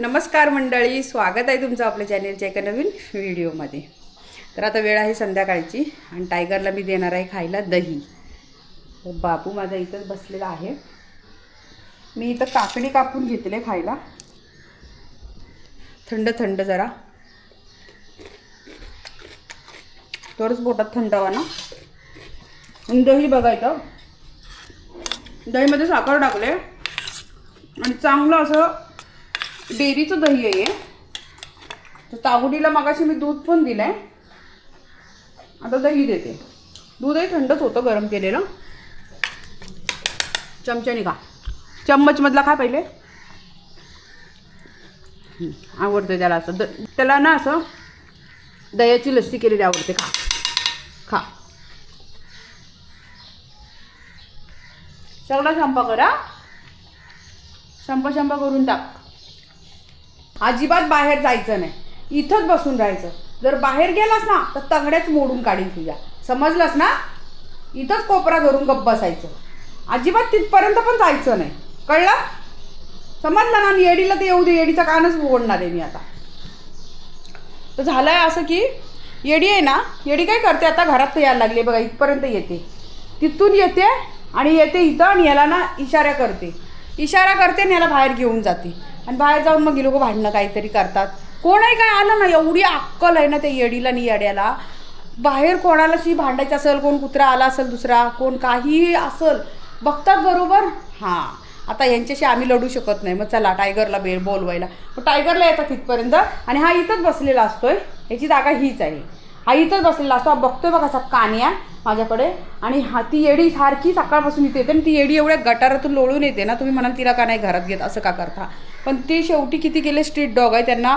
नमस्कार मंडळी स्वागत आहे तुमचं आपल्या चॅनेलच्या एका नवीन व्हिडिओमध्ये. तर आता वेळ आहे संध्याकाळची आणि टायगरला मी देणार आहे खायला दही. तर बाबू माझा इथंच बसलेला आहे. मी इथं काकडी कापून घेतले खायला. थंड थंड जरा. तरच पोटात थंडावा ना आणि दही बघायचं दहीमध्ये साखर टाकले. आणि चांगलं असं डेअरीचं दही आहे तर तागुडीला मगाशी मी दूध पण दिलं आहे आता दही देते. दूधही थंडच होतं गरम केलेलं. चमच्याने खा चम्मचमधला खा पहिले. आवडते आवडतं त्याला असं. द त्याला ना असं दह्याची लस्सी केलेली आवडते. खा. खा. सगळा संपा करा. संपा शंपा करून टाक. अजिबात बाहेर जायचं नाही. इथंच बसून राहायचं. जर बाहेर गेलास ना तर तंगड्याच मोडून काढीन तुझ्या. समजलंस ना? इथंच कोपरा धरून गप्प बसायचं. अजिबात तिथपर्यंत पण जायचं नाही. कळलं? समजलं ना? आणि येडीला ते येऊ दे येडीचा कानच ओढणार आहे मी आता. तर झालं आहे असं की येडी आहे ना? येडी काय करते? आता घरात तर यायला लागली बघा इथपर्यंत येते. तिथून येते आणि येते इथं आणि याला ना इशारा करते. इशारा करते आणि याला बाहेर घेऊन जाते. आणि बाहेर जाऊन मग ही लोक भांडणं काहीतरी करतात. कोणही काय आलं ना एवढी अक्कल आहे ना त्या येडीला आणि येड्याला. बाहेर कोणालाशी भांडायचं असेल कोण कुत्रा आला असेल दुसरा कोण काहीही असेल बघतात बरोबर? हां. आता यांच्याशी आम्ही लढू शकत नाही. मग चला टायगरला बे बोलवायला. मग टायगरला येतात तिथपर्यंत आणि हा इथंच बसलेला असतोय. याची जागा हीच आहे. हा इथंच बसलेला असतो. बघतोय बघा असा कान्या माझ्याकडे. आणि हा ती येडी सारखी सकाळपासून इथे येते आणि ती येडी एवढ्या गटारातून लोळून येते ना तुम्ही म्हणाल तिला का नाही घरात घेत असं का करता? पण ते शेवटी किती गेले स्ट्रीट डॉग आहे. त्यांना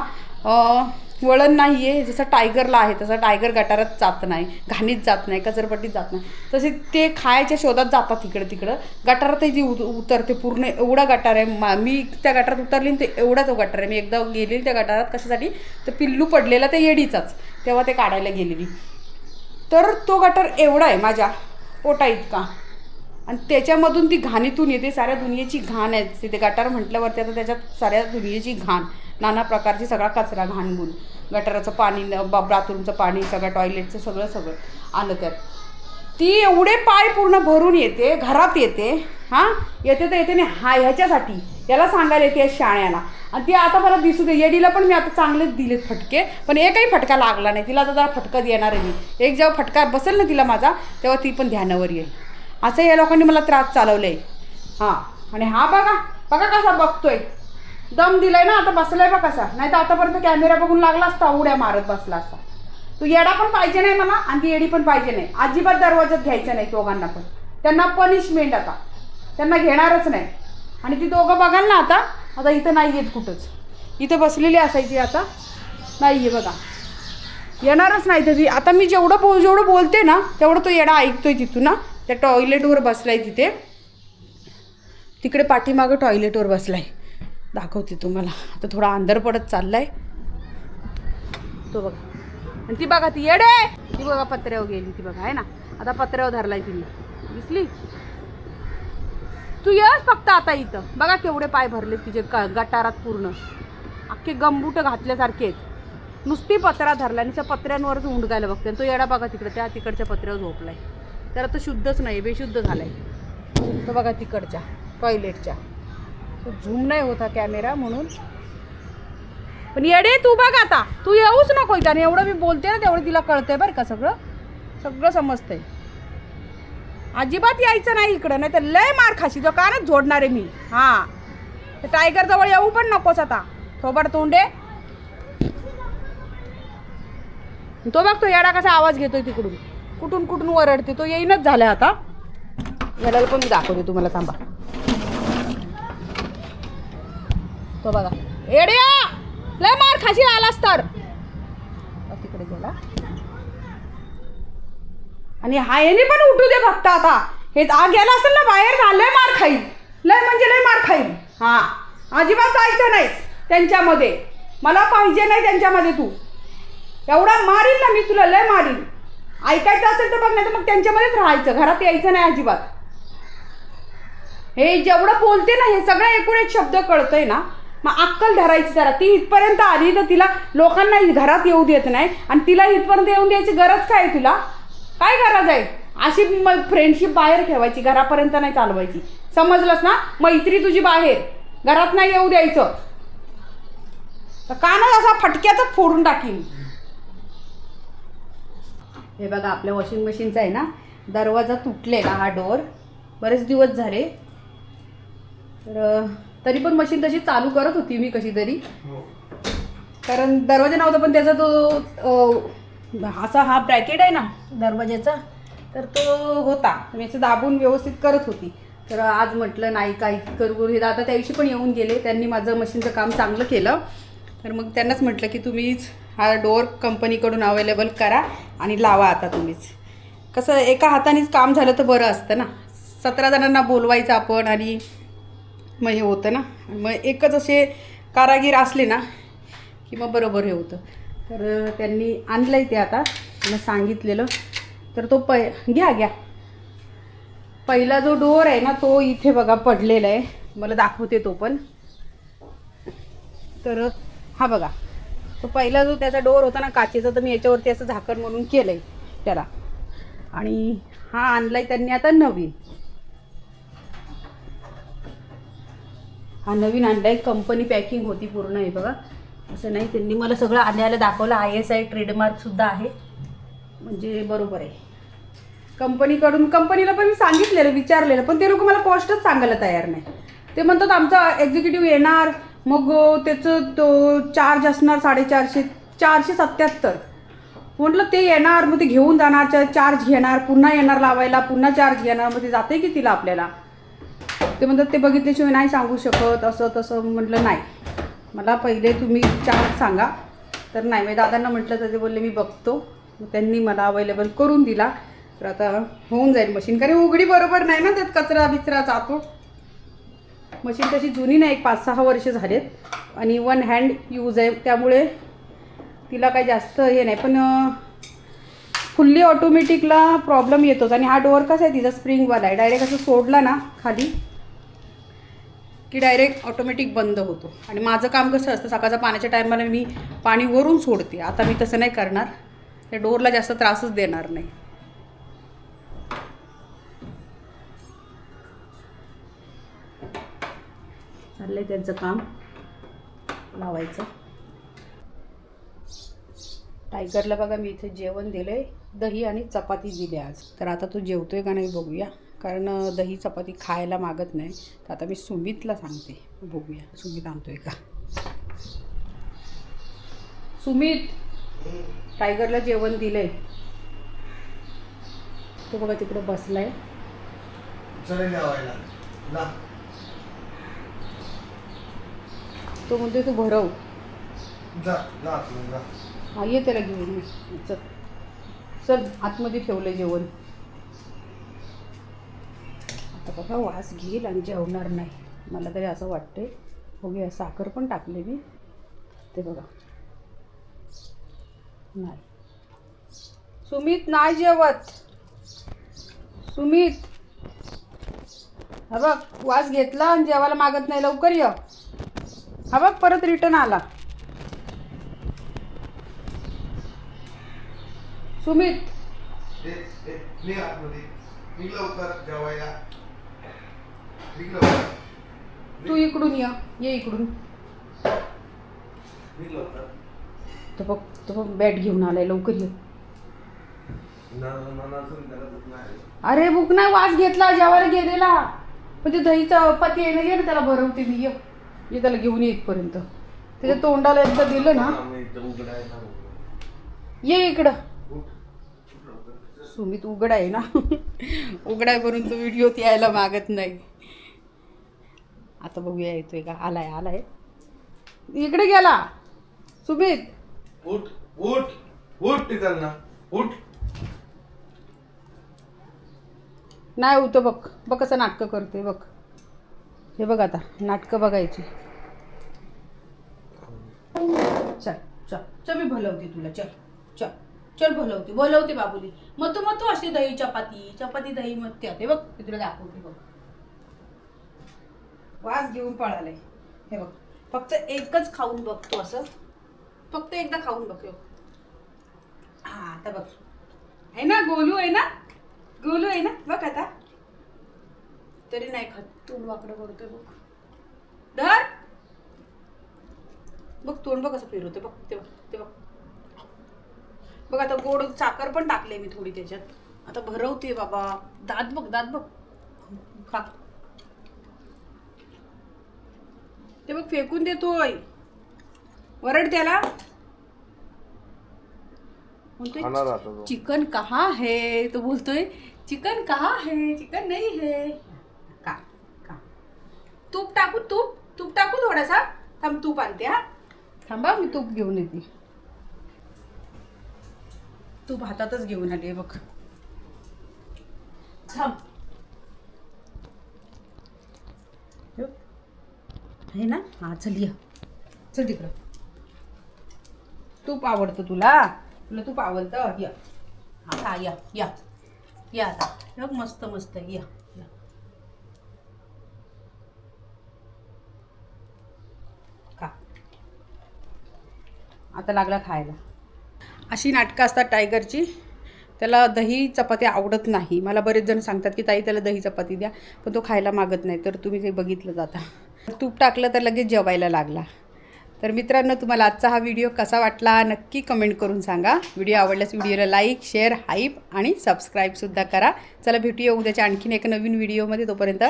वळण नाही आहे जसं टायगरला आहे तसं टायगर गटारात जात नाही घाणीत जात नाही कचरपट्टीत जात नाही. तसे ते खायच्या शोधात जातात इकडं तिकडं. गटारातही जी उत उतरते पूर्ण एवढा गटार आहे मा मी त्या गटारात उतरली ते एवढा तो गटार आहे. मी एकदा गेलेली त्या गटारात कशासाठी? तर पिल्लू पडलेला ते येडीचाच तेव्हा ते काढायला गेलेली. तर तो गटार एवढा आहे माझ्या पोटा इतका. आणि त्याच्यामधून ती घाणीतून येते साऱ्या दुनियेची घाण आहे. तिथे गटार म्हटल्यावरती आता त्याच्यात साऱ्या दुनियेची घाण नाना प्रकारची सगळा कचरा घाणगुण. गटाराचं पाणी न- बाथरूमचं पाणी सगळं टॉयलेटचं सगळं सगळं आलं त्यात. ती एवढे पाय पूर्ण भरून येते घरात येते हां? येते तर येते नाही हा ह्याच्यासाठी याला सांगायला येते या शाण्याला आणि ती आता मला दिसू दे येडीला पण मी आता चांगलेच दिलेत फटके पण एकही फटका लागला नाही. तिला आता जरा फटका देणार आहे मी. एक जेव्हा फटका बसेल ना तिला माझा तेव्हा ती पण ध्यानावर येईल. असं या लोकांनी मला त्रास चालवलं आहे हां आणि हा बघा बघा कसा बघतोय. दम दिलाय ना आता बसलाय बा कसा. नाही तर आतापर्यंत कॅमेरा बघून लागला असता उड्या मारत बसला असता. तू येडा पण पाहिजे नाही मला आणि ती येडी पण पाहिजे नाही. अजिबात दरवाजात घ्यायचं नाही दोघांना पण. त्यांना पनिशमेंट आता. त्यांना घेणारच नाही. आणि ती दोघं बघाल ना आता आता इथं नाही येत कुठंच. इथं बसलेली असायची आता. नाही आहे बघा. येणारच नाही तर ती. आता मी जेवढं बोल जेवढं बोलते ना तेवढं तो येडा ऐकतोय तिथून ना त्या टॉयलेटवर बसलाय तिथे. तिकडे पाठीमागं टॉयलेटवर बसलाय. दाखवते तुम्हाला. आता थोडा अंधार पडत चाललाय. तो बघा. आणि ती बघा ती येडे! ती बघा पत्र्यावर गेली ती बघा आहे ना? आता पत्र्यावर धरलाय तिने. दिसली? तू येस फक्त आता इथं. बघा केवढे पाय भरले तिचे ग गटारात पूर्ण. अख्खे गंबूट घातल्यासारखे आहेत. नुसती पत्रा धरला आणि त्या पत्र्यांवरच उंडकायला बघते. आणि तो येडा बघा तिकडे त्या तिकडच्या पत्र्यावर झोपलाय. त्याला आता शुद्धच नाही बेशुद्ध झालाय. तो बघा तिकडच्या टॉयलेटच्या तो झूम नाही होता कॅमेरा म्हणून. पण येडे तू बघ आता. तू येऊच नको आणि एवढं मी बोलते ना तेवढं तिला कळतंय बरं का सगळं. सगळं समजतंय. अजिबात यायचं नाही इकडं. नाही तर लय मार खाशी. तो कानच जोडणार आहे मी. हां. टायगर जवळ येऊ पण नकोच आता. थोबड तोंडे. तो बघ तो येडा कसा आवाज घेतोय तिकडून. कुठून कुठून वरडते? तो येईनच झाला आता. याला पण मी दाखवते तुम्हाला थांबा. तो बघा. एड्या लय मार खाशी आलास तर. तिकडे गेला. आणि हा याने पण उठू दे फक्त आता. हे आ गेला असेल ना बाहेर ना लय मार खाईल. लय म्हणजे लय मार खाईल. हा. अजिबात जायचं नाहीस त्यांच्यामध्ये. मला पाहिजे नाही त्यांच्यामध्ये तू. एवढा मारील ना मी तुला लय मारील. ऐकायचं असेल तर बघ नाही तर मग त्यांच्यामध्येच राहायचं. घरात यायचं नाही अजिबात. हे जेवढं बोलते ना हे सगळं एकूण एक शब्द कळतंय ना. मग अक्कल धरायची जरा. ती इथपर्यंत आली तर तिला लोकांना घरात येऊ देत नाही. आणि तिला इथपर्यंत येऊन द्यायची गरज काय तुला? काय गरज आहे? अशी मग फ्रेंडशिप बाहेर ठेवायची घरापर्यंत नाही चालवायची. समजलंस ना? मैत्री तुझी बाहेर. घरात नाही येऊ द्यायचं. तर कानच असा फटक्यातच फोडून टाकीन. हे बघा आपल्या वॉशिंग मशीनचा आहे ना दरवाजा तुटलेला हा डोर बरेच दिवस झाले. तर तरी पण मशीन तशी चालू करत होती मी कशी तरी कारण दरवाजा नव्हता पण त्याचा तो असा हा ब्रॅकेट आहे ना दरवाजाचा तर तो होता. मी असं दाबून व्यवस्थित करत होती. तर आज म्हटलं नाही काही करू करू. हे आता त्या दिवशी पण येऊन गेले. त्यांनी माझं मशीनचं काम चांगलं केलं. तर मग त्यांनाच म्हटलं की तुम्हीच हा डोअर कंपनीकडून अवेलेबल करा आणि लावा आता तुम्हीच. कसं एका हातानेच काम झालं तर बरं असतं ना. सतरा जणांना बोलवायचं आपण आणि मग हे होतं ना. मग एकच असे कारागीर असले ना की मग बरोबर हे होतं. तर त्यांनी आणलं आहे ते आता. मग सांगितलेलं. तर तो पै घ्या घ्या. पहिला जो डोअर आहे ना तो इथे बघा पडलेला आहे. मला दाखवते तो पण. तर हा बघा. तो पहिला जो त्याचा डोअर होता ना काचेचा तर मी याच्यावरती असं झाकण म्हणून केलं आहे त्याला. आणि हा आणलाय त्यांनी आता नवीन. हा नवीन आणलाय कंपनी पॅकिंग होती पूर्ण आहे बघा. असं नाही त्यांनी मला सगळं आल्याला दाखवलं. आय एस आय ट्रेडमार्कसुद्धा आहे. म्हणजे बरोबर आहे. कंपनीकडून कंपनीला पण मी सांगितलेलं विचारलेलं पण ते लोक मला कॉस्टच सांगायला तयार नाही. ते म्हणतात आमचा एक्झिक्युटिव्ह येणार मग त्याचं तो चार्ज असणार साडेचारशे चारशे सत्याहत्तर. म्हटलं ते येणार मग ते घेऊन जाणार चार्ज घेणार पुन्हा येणार लावायला पुन्हा चार्ज घेणार मग ते जाते की तिला आपल्याला? ते म्हणतात ते बघितल्याशिवाय नाही सांगू शकत असं तसं म्हटलं नाही. मला पहिले तुम्ही चार्ज सांगा. तर नाही मी दादांना म्हटलं तर ते बोलले मी बघतो. मग त्यांनी मला अवेलेबल करून दिला. तर आता होऊन जाईल मशीन. कारण उघडी बरोबर नाही ना त्यात कचरा बिचरा जातो. मशीन तशी जुनी नाही एक पाच सहा वर्ष झालेत. आणि वन हँड यूज आहे. त्यामुळे तिला काही जास्त हे नाही. पण फुल्ली ऑटोमॅटिकला प्रॉब्लेम येतोच. आणि हा डोअर कसा आहे तिचा? स्प्रिंगवाला आहे. डायरेक्ट असं सोडला ना खाली की डायरेक्ट ऑटोमॅटिक बंद होतो. आणि माझं काम कसं असतं सकाळच्या पाण्याच्या टायमाला मी पाणी वरून सोडते. आता मी तसं नाही करणार. त्या डोअरला जास्त त्रासच देणार नाही. चाललंय त्यांचं काम. लावायचं. टायगरला बघा मी इथे जेवण दिलंय. दही आणि चपाती दिली आज. तर आता तो जेवतोय का नाही बघूया. कारण दही चपाती खायला मागत नाही. तर आता मी सुमितला सांगते. बघूया. सुमित आणतोय का? सुमित! टायगरला जेवण दिलंय. तो बघा तिकडे बसलाय. आहे लावायला ला तो म्हणतोय तू भरव. जा जा आतमध्ये जा. हा ये त्याला घेऊन ये. चल. चल आतमध्ये ठेवलं जेवण. आता बघा वास घेईल आणि जेवणार नाही. मला तरी असं वाटतंय. बघूया साखर पण टाकले मी. ते बघा. नाही. सुमित नाही जेवत. सुमित. हा बघ वास घेतला आणि जेवायला मागत नाही. लवकर ये. हा बघ परत रिटर्न आला. सुमित. तू इकडून ये ये इकडून. तो बघ तो बघ बॅट घेऊन आलाय लवकर ये. अरे बुक नाही वास घेतला जेवायला गेलेला. पण ते दहीचा पती येणं ये ना त्याला भरवते मी ये. ये त्याला घेऊन ये इथपर्यंत. त्याच्या तोंडाला एकदा दिलं ना. ये इकडं. सुमित उघड आहे ना. उघड आहे म्हणून तो व्हिडिओत यायला मागत नाही. आता बघूया येतोय का? आलाय आलाय. इकडे गेला. सुमित. उठ उठ उठ ना उठ. नाही होतं बघ. बघ कसं नाटकं करते बघ. हे बघ आता नाटकं बघायची. चल चल चल मी भलवते तुला चल चल चल भलवते भलवते बाबुली. मग तू मग तू असे दही चपाती चपाती दही मग ते हे बघ मी तुला दाखवते बघ. वास घेऊन पळालाय. हे बघ फक्त एकच खाऊन बघतो असं. फक्त एकदा खाऊन बघ. हा आता बघ. आहे ना गोलू आहे ना? गोलू आहे ना? बघ आता. तरी नाही खात. तोंड वाकडं करतोय बघ. धर! बघ तोंड बघ कसं फिरवते बघ ते बघ ते बघ. बघ आता गोड साखर पण टाकले मी थोडी त्याच्यात. आता भरवते बाबा. दात बघ दात बघ. खा. ते बघ फेकून देतोय. वरड त्याला. चिकन कहा है? तो बोलतोय चिकन कहा है? चिकन नहीं है. तूप टाकू तूप तूप टाकू थोडासा. थांब तूप आणते हा. थांबा मी तूप घेऊन येते. तूप हातातच घेऊन आली आहे बघ. थांब. हो. आहे ना? हा चल ये. चल तिकडं. तूप आवडतं तुला? तुला तूप आवडतं? या. हा या या. या आता. हे बघ मस्त मस्त या या. खा आता लागला खायला. अशी नाटकं असतात टायगरची. त्याला दही चपाती आवडत नाही. मला बरेच जण सांगतात की ताई त्याला दही चपाती द्या पण तो खायला मागत नाही. तर तुम्ही ते बघितलं जाता तूप टाकलं तर लगेच जेवायला लागला. तर मित्रांनो तुम्हाला आजचा हा व्हिडिओ कसा वाटला नक्की कमेंट करून सांगा. व्हिडिओ आवडल्यास व्हिडिओला लाईक शेअर हाईप आणि सबस्क्राईबसुद्धा करा. चला भेटूया उद्याच्या आणखीन एका नवीन व्हिडिओमध्ये. तोपर्यंत